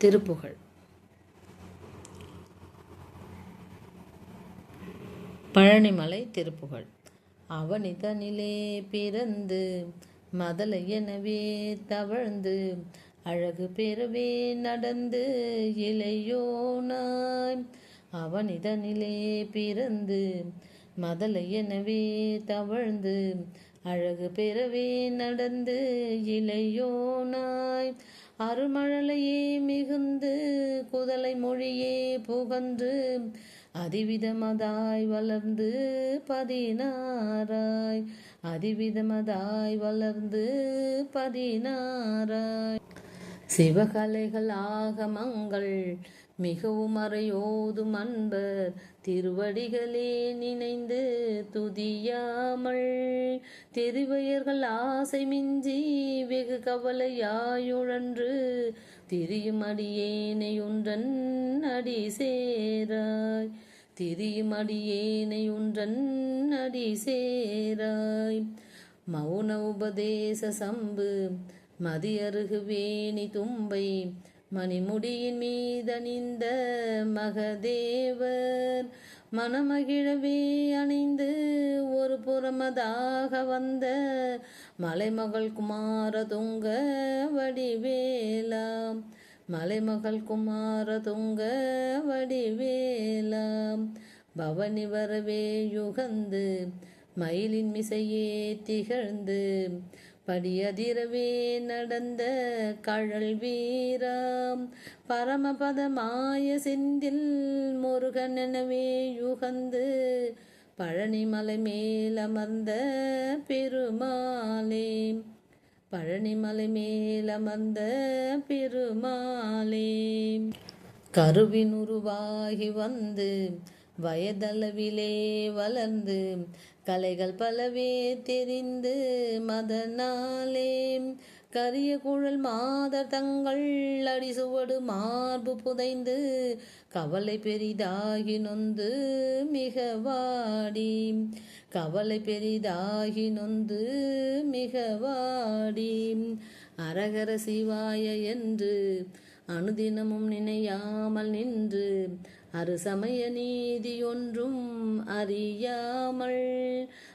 திருப்புகழ் பழனிமலை திருப்புகழ் அவனிதனிலே பிறந்து மதலை எனவே தவழ்ந்து அழகு பெறவே நடந்து இளையோனாய் அவனிதனிலே பிறந்து மதலை எனவே தவழ்ந்து அழகு பெறவே நடந்து இளையோனாய் அருமழலையே மிகுந்து குதலை மொழியே புகன்று அதிவிதமதாய் வளர்ந்து பதினாராய் அதிவிதமதாய் வளர்ந்து பதினாராய் சிவகலைகள் ஆகமங்கள் மிகவும் அறையோதும் அன்பர். திருவடிகளே நினைந்து துதியாமல் திருவையர்கள் ஆசை மிஞ்சி வெகு கவலையாயுழன்று திரியும் அடியேனை ஒன்றன் அடி சேராய் திரியும் அடியேனை ஒன்றன் அடி சேராய். மௌன உபதேச சம்பு மதியருகு வேணி தும்பை மணிமுடியின் மீதணிந்த மகதேவர் மனமகிழவே அணிந்து ஒரு புறமதாக வந்த மலைமகள் குமார துங்க வடிவேலாம். மலைமகள் குமார துங்க வடிவேலாம். பவனி வரவே யுகந்து மயிலின் மிசையே திகழ்ந்து படியதிரவே நடந்த கழல் வீராம் பரமபதமாய செந்தில் முருகனெனவே யுகந்து பழனிமலை மேலமர்ந்த பெருமாளே. பழனிமலை மேலமர்ந்த பெருமாளே. கருவின் உருவாகி வந்து வயதளவிலே வளர்ந்து கலைகள் பலவே தெரிந்து மதனாலே. கரிய குழல் மாதர் தங்கள் அடிசுவடு மார்பு புதைந்து கவலை பெரிதாகி நொந்து மிக வாடி. கவலை பெரிதாகி நொந்து மிக வாடி. அரகர சிவாய என்று அனுதினமும் நினையாமல் நின்று அருசமய நீதியொன்றும் அறியாமல்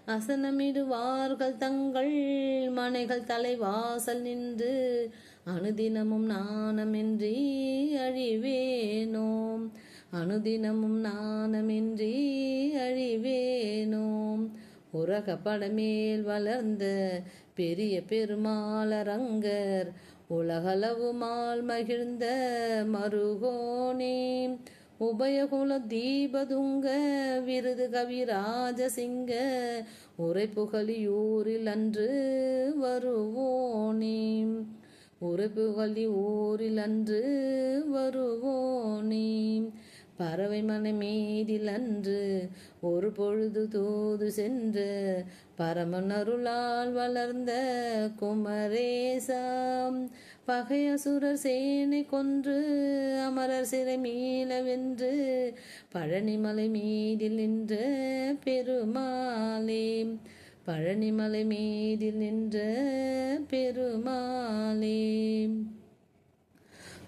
அசனமிடுவார்கள் தங்கள் மனைகள் தலைவாசல் நின்று அனுதினமும் நாணமின்றி அழிவேனோம் அனுதினமும் நாணமின்றி அழிவேனோம் உரக படமேல் வளர்ந்த பெரிய பெருமாளரங்கர் உலகளவுமால் மகிழ்ந்த மருகோனே? உபயகுல தீபதுங்க விருது கவிராஜசிங்க உரை புகழியூரில் அன்று வருவோனே. உரை புகழி ஊரில் அன்று வருவோனே. பறவை மனமேதில் மீதில் அன்று ஒரு பொழுது தூது சென்று பரமனருளால் வளர்ந்த குமரேசாம். பகையசுரர் சேனை கொன்று அமரர் சிறை மீளவென்று பழனிமலை மீதில் நின்ற பெருமாளே. பழனிமலை மீதில் நின்ற பெருமாளே.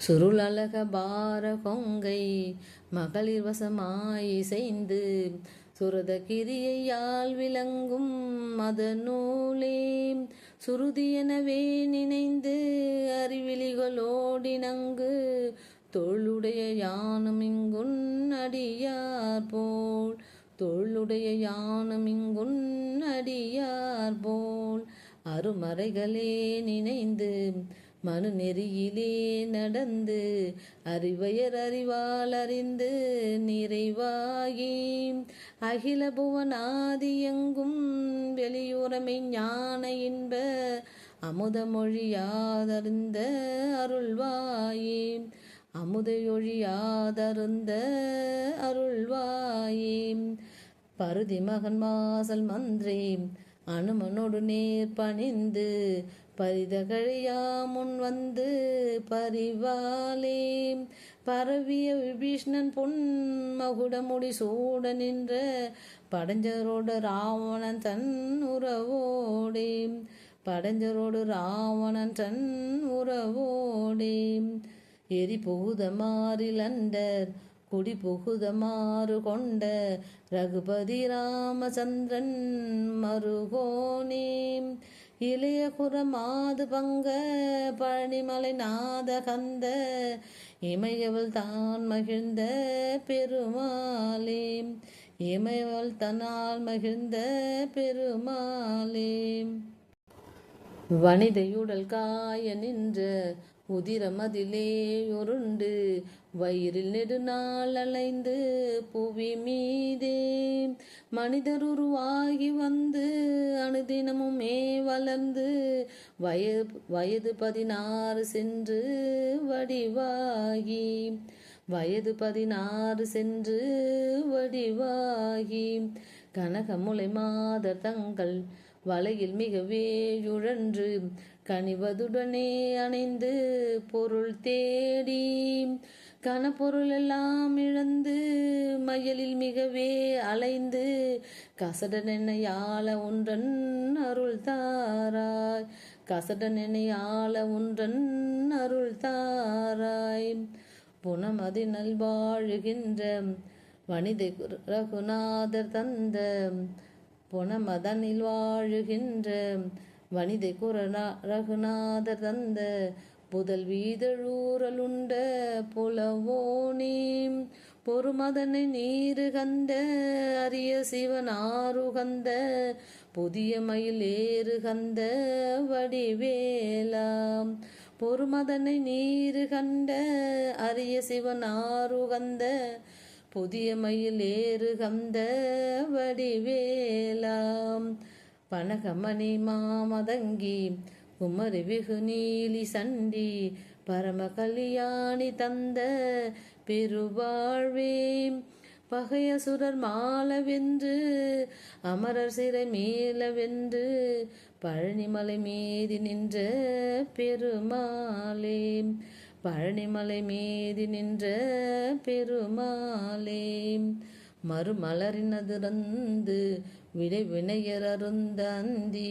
சுருளழக பார கொங்கை மகளிர் வசமாய் சுரத கிரியையால் விளங்கும் மத நூலே சுருதியெனவே நினைந்து அறிவிழிகளோடினங்கு தொழுடைய யானும் இங்குன் அடியார் போல். தொழுடைய யானும் இங்குன் அடியார் போல். அருமறைகளே நினைந்து மனு நெறியிலே நடந்து அறிவையர் அறிவால் அறிந்து நிறைவாகி அகில புவனாதி எங்கும் வெளியுறமை ஞான இன்ப அமுதமொழியாதருந்த அருள்வாயே. அமுதையொழியாதருந்த அருள்வாயே. பருதி மகன் வாசல் மந்திரி அனுமனோடு நேர் பணிந்து பரிதகழியா முன் வந்து பரிவாலே பரவிய விபீஷ்ணன் பொன் மகுடமுடி சூட நின்ற படஞ்சரோடு ராவணன் தன் உறவோடே படஞ்சரோடு ராவணன் தன் உறவோடே எரி புகுத மாறிலண்டர் குடி புகுத மாறு கொண்ட ரகுபதி ராமச்சந்திரன் மருகோனே இளைய குரமாது பங்க பழனிமலை நாத கந்த இமையவள் தான் மகிழ்ந்த பெருமாளே. இமையவள் தன்னால் மகிழ்ந்த பெருமாளே. வனிதையுடல் காய நின்ற உதிரமதிலே உருண்டு வயிறில் நெடுநாள் அலைந்து புவி மீதே மனிதர் உருவாகி வந்து அணுதினமுமே வளர்ந்து வயது வயது பதினாறு சென்று வடிவாகி. வயது பதினாறு சென்று வடிவாகி. கனகமுலை மாதர் தங்கள் வலையில் மிகவே உழன்று கனிவதுடனே அணைந்து பொருள் தேடி. கனப்பொருள் எல்லாம் இழந்து மயலில் மிகவே அலைந்து கசடன் ஒன்றன் அருள் தாராய். கசடன் ஒன்றன் அருள் தாராய். புனமதி நல்வாழுகின்ற வனிதை ரகுநாதர் தந்த புனமதனில் வாழுகின்ற வனிதை குரநா ரகுநாதர் தந்த புதல் வீதழூரலுண்ட புலவோனே. பொறுமதனை நீரு கந்த அரிய சிவனாருகந்த புதிய மயில் ஏறு கந்த வடிவேலாம். பொறுமதனை நீரு கண்ட அரிய சிவனாருகந்த புதிய மயில் ஏறு கந்த வடிவேலாம். பனகமணி மாமதங்கி குமரி வெகு நீலி சண்டி பரம கல்யாணி தந்த பெருவாழ்வே பகையசுரர் மாலவென்று அமரர் சிறை மேலவென்று பழனிமலை மீதி நின்ற பெருமாளே பழனிமலை மீதி நின்ற பெருமாளே மறுமலரினதிறந்து விடை வினையர் அந்தி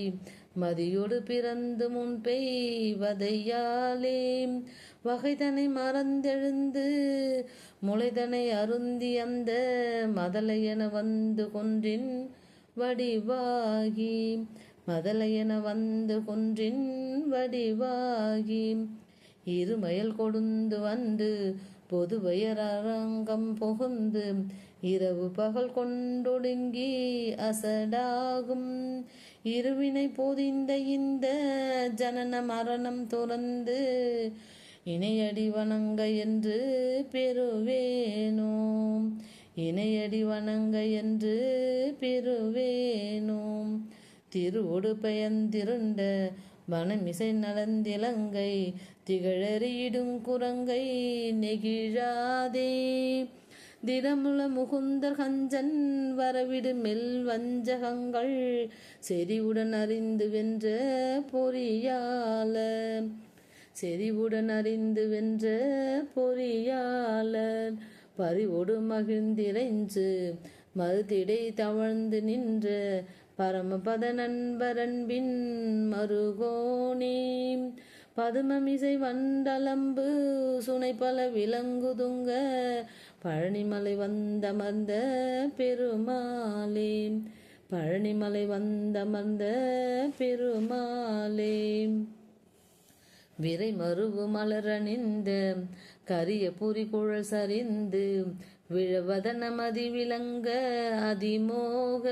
மதியோடு பிறந்து முன் பெய்வதையாலே வகைதனை மறந்தெழுந்து முளைதனை அருந்தி அந்த மதலையென வந்து கொன்றின் வடிவாகி மதலையென வந்து கொன்றின் வடிவாகி. இருமயல் கொடுந்து வந்து பொதுவயர் அரங்கம் புகுந்து இரவு பகல் கொண்டொடுங்கி அசடாகும். இருவினை போதிந்த இந்த ஜனன மரணம் துறந்து இணையடி வணங்க என்று பெறுவேனோம் இணையடி வணங்க என்று பெறுவேனோம் திருவோடு பயந்திருண்ட வனமிசை நலந்திலங்கை திகழறியிடும் குரங்கை நெகிழாதே. திடமுல முகுந்தர் கஞ்சன் வரவிடு மெல் வஞ்சகங்கள் செறிவுடன் அறிந்து வென்ற பொறியால செறிவுடன் அறிந்து வென்ற பொறியாளர் பறிவோடு மகிழ்ந்திரைஞ்சு மறுதிடை தவழ்ந்து நின்ற பரமபத நண்பரன்பின் மருகோணி பதுமமிசை வண்டலம்பு சுனை பல விலங்குதுங்க. பழனிமலை வந்தமர்ந்த பெருமாளே பழனிமலை வந்தமர்ந்த பெருமாளே விரை மருவு மலரணிந்த கரிய புரி குழல் சரிந்து விழவதன மதி விளங்க அதிமோக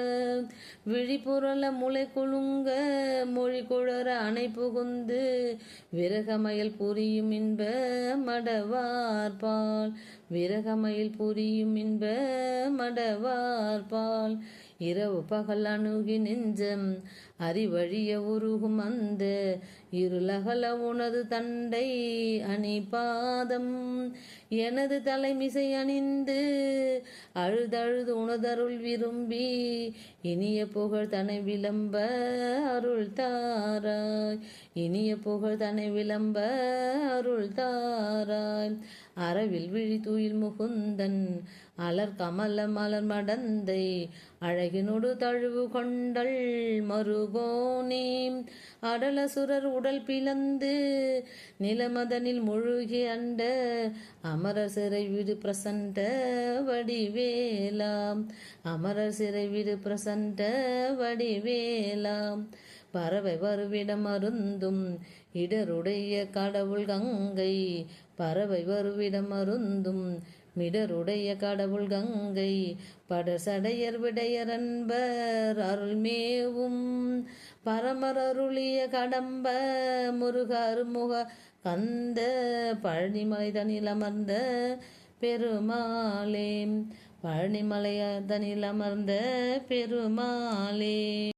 விழிபுரல முளை குலுங்க மொழி குழற அணை புகுந்து விரகமயல் புரியும் இன்ப மடவார்பால் விரகமயில் புரியும் இன்ப மடவார்பால் இரவு பகல் அணுகி நெஞ்சம் அறிவழிய உருகும் அந்த இருளகல உனது தண்டை அணி பாதம் எனது தலைமிசை அணிந்து அழுதழுது உணதருள் விரும்பி இனிய புகழ் தன்னை விளம்ப அருள் தாராய். இனிய புகழ் தன்னை விளம்ப அருள் தாராய். அறவில் விழி தூயில் முகுந்தன் அலர் கமல மலர் மடந்தை அழகினொடு தழுவு கொண்டள் மறு முருகோனே அடலசுரர் உடல் பிளந்து நிலமதனில் முழுகி அண்ட அமரர் சிறை வீடு பிரசண்ட வடிவேலாம். அமரர் சிறை வீடு பிரசண்ட வடிவேலாம். பறவை வருவிடம் அருந்தும் இடருடைய கடவுள் கங்கை. பறவை வருவிடம் அருந்தும் மிடருடைய கடவுள் கங்கை படசடையர் விடையர் அன்பர் அருள்மேவும் பரமர் அருளிய கடம்ப முருக அருமுக கந்த பழனிமலை தனில் அமர்ந்த பெருமாளே. பழனிமலை தனில் அமர்ந்த பெருமாளே.